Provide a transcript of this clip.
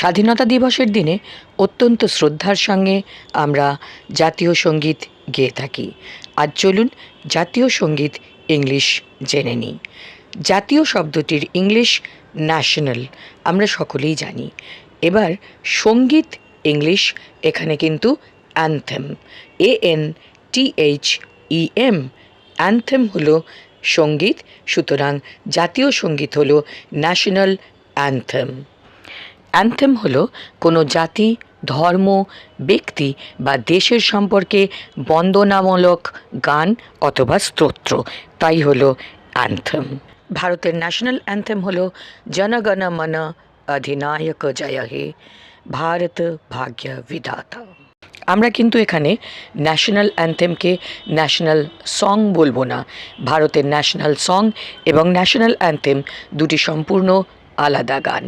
স্বাধীনতা দিবসের দিনে অত্যন্ত শ্রদ্ধার সঙ্গে আমরা জাতীয় সংগীত গেয়ে থাকি। আজ চলুন জাতীয় সংগীত ইংলিশ জেনে নিই। জাতীয় শব্দটির ইংলিশ ন্যাশনাল, আমরা সকলেই জানি। এবার সংগীত ইংলিশ, এখানে কিন্তু anthem A N T H E M anthem হলো সংগীত, সুতরাং জাতীয় সংগীত হলো ন্যাশনাল অ্যানথেম অ্যানথেম হলো কোনো জাতি, ধর্ম, ব্যক্তি বা দেশের সম্পর্কে বন্দনামূলক গান অথবা স্তোত্র। তাই হলো অ্যান্থেম। ভারতের ন্যাশনাল অ্যান্থেম হলো জনগণ মন অধিনায়ক জয় হে ভারত ভাগ্য বিধাতা। আমরা কিন্তু এখানে ন্যাশনাল অ্যান্থেমকে ন্যাশনাল সং বলব না। ভারতের ন্যাশনাল সং এবং ন্যাশনাল অ্যান্থেম দুটি সম্পূর্ণ আলাদা গান।